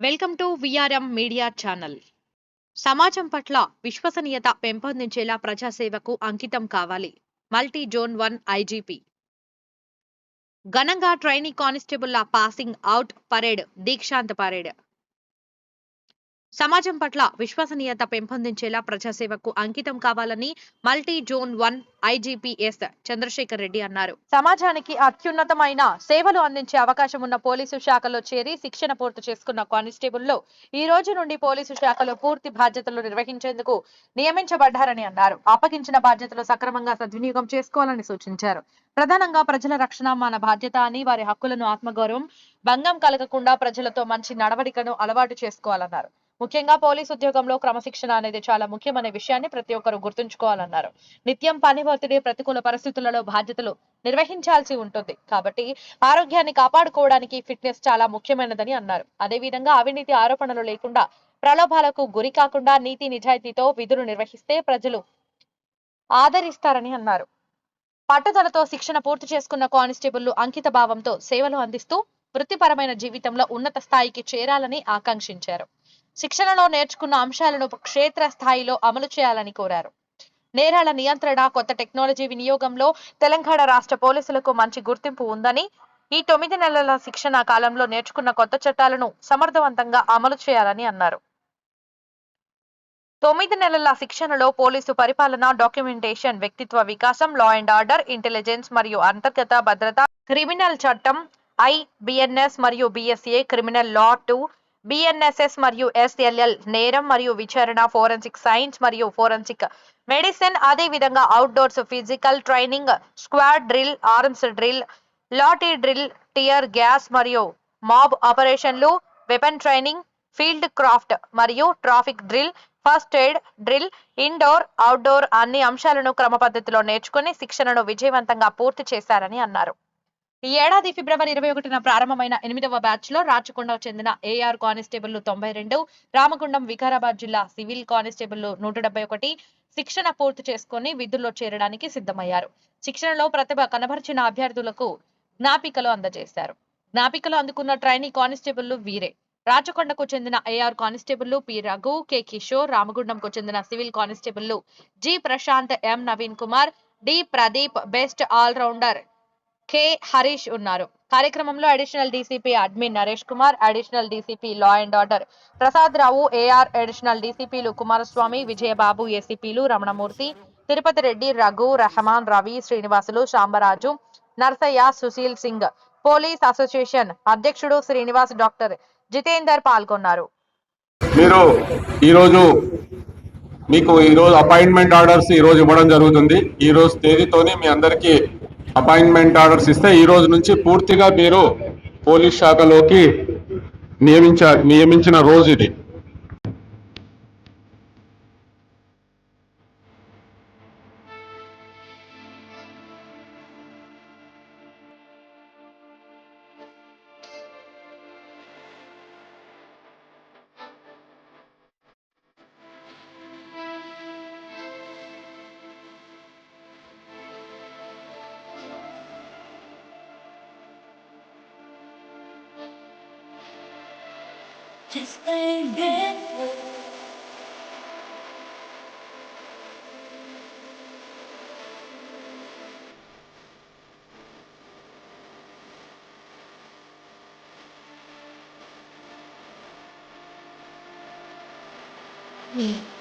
Welcome to VRM media channel. సమాజం పట్ల విశ్వసనీయత పెంపొందించేలా ప్రజాసేవకు అంకితం కావాలి. Multi zone one IGP. ఘనంగా ట్రైనీ కానిస్టేబుల్ల పాసింగ్ అవుట్ పరేడ్ దీక్షాంత పరేడ్. సమాజం పట్ల విశ్వసనీయత పెంపొందించేలా ప్రజాసేవకు అంకితం కావాలని multi zone one IGP S Chandrashekar Reddy అన్నారు. సమాజానికి అత్యున్నతమైన సేవలు అందించే అవకాశం ఉన్న పోలీసు శాఖలో చేరి శిక్షణ పూర్తి చేసుకున్న కానిస్టేబుల్లో ఈ రోజు నుండి పోలీసు శాఖలో పూర్తి బాధ్యతలు నిర్వహించేందుకు నియమించబడ్డారని అన్నారు. అప్పగించిన బాధ్యతలు సక్రమంగా సద్వినియోగం చేసుకోవాలని సూచించారు. ప్రధానంగా ప్రజల రక్షణ మన బాధ్యత అని వారి హక్కులను ఆత్మగౌరవం భంగం కలగకుండా ప్రజలతో మంచి నడవడికను అలవాటు చేసుకోవాలన్నారు. ముఖ్యంగా పోలీస్ ఉద్యోగంలో క్రమశిక్షణ అనేది చాలా ముఖ్యమనే విషయాన్ని ప్రతి ఒక్కరూ గుర్తుంచుకోవాలన్నారు. నిత్యం పని ఒత్తిడి ప్రతికూల పరిస్థితులలో బాధ్యతలు నిర్వహించాల్సి ఉంటుంది. కాబట్టి ఆరోగ్యాన్ని కాపాడుకోవడానికి ఫిట్నెస్ చాలా ముఖ్యమైనదని అన్నారు. అదేవిధంగా అవినీతి ఆరోపణలు లేకుండా ప్రలోభాలకు గురి కాకుండా నీతి నిజాయితీతో విధులు నిర్వహిస్తే ప్రజలు ఆదరిస్తారని అన్నారు. పట్టుదలతో శిక్షణ పూర్తి చేసుకున్న కానిస్టేబుళ్ళు అంకిత భావంతో సేవలు అందిస్తూ వృత్తిపరమైన జీవితంలో ఉన్నత స్థాయికి చేరాలని ఆకాంక్షించారు. శిక్షణలో నేర్చుకున్న అంశాలను క్షేత్ర స్థాయిలో అమలు చేయాలని కోరారు. నేరాల నియంత్రణ కొత్త టెక్నాలజీ వినియోగంలో తెలంగాణ రాష్ట్ర పోలీసులకు మంచి గుర్తింపు ఉందని ఈ తొమ్మిది నెలల శిక్షణ కాలంలో నేర్చుకున్న కొత్త చట్టాలను సమర్థవంతంగా అమలు చేయాలని అన్నారు. తొమ్మిది నెలల శిక్షణలో పోలీసు పరిపాలన డాక్యుమెంటేషన్ వ్యక్తిత్వ వికాసం లా అండ్ ఆర్డర్ ఇంటెలిజెన్స్ మరియు అంతర్గత భద్రత క్రిమినల్ చట్టం ఐ బిఎన్ఎస్ మరియు BSA criminal law two BNSS మరియు ఎస్ఎల్ఎల్ నేరం మరియు విచారణ ఫోరెన్సిక్ సైన్స్ మరియు ఫోరెన్సిక్ మెడిసిన్ అదే విధంగా outdoors physical training squad drill arms drill lathi drill tear gas మరియు మాబ్ ఆపరేషన్లు వెపన్ ట్రైనింగ్ ఫీల్డ్ క్రాఫ్ట్ మరియు traffic drill first aid drill indoor outdoor అన్ని అంశాలను క్రమపద్ధతిలో నేర్చుకుని శిక్షణను విజయవంతంగా పూర్తి చేశారని అన్నారు. ఈ ఏడాది ఫిబ్రవరి ఇరవై ఒకటిన ప్రారంభమైన ఎనిమిదవ బ్యాచ్లో రాచకొండకు చెందిన ఏఆర్ కానిస్టేబుల్ తొంభై రెండు రామగుండం వికారాబాద్ జిల్లా సివిల్ కానిస్టేబుల్ నూట డెబ్బై ఒకటి శిక్షణ పూర్తి చేసుకుని విధుల్లో చేరడానికి సిద్ధమయ్యారు. శిక్షణలో ప్రతిభ కనబరిచిన అభ్యర్థులకు జ్ఞాపికలు అందజేశారు. జ్ఞాపికలు అందుకున్న ట్రైనీ కానిస్టేబుల్ వీరే. రాచకొండకు చెందిన AR constable P Raghu K Kishore రామగుండంకు చెందిన civil constable G Prashanth M Naveen Kumar D Pradeep best all rounder K. Harish ఉన్నారు. కార్యక్రమంలో additional DCP admin Naresh Kumar additional DCP law and order Prasad Rao AR additional డీసీపీలు Kumaraswamy Vijayababu ఏసీపీలు Ramanamurthy Tirupati Reddy Raghu Rehman Ravi Srinivasulu Sambaraju Narsaiah Sushil Singh police association అధ్యక్షుడు Srinivas doctor Jitender పాల్గొన్నారు. మీరు ఈరోజు మీకు ఈరోజు appointment orders ఈరోజు ఇవ్వడం జరుగుతుంది. ఈరోజు తేదీతోనే మీ అందరికీ అపాయింట్మెంట్ ఆర్డర్స్ ఇస్తే ఈ రోజు నుంచి పూర్తిగా మీరు పోలీస్ శాఖలోకి నియమించ నియమించిన రోజు ఇది. This baby. Yeah.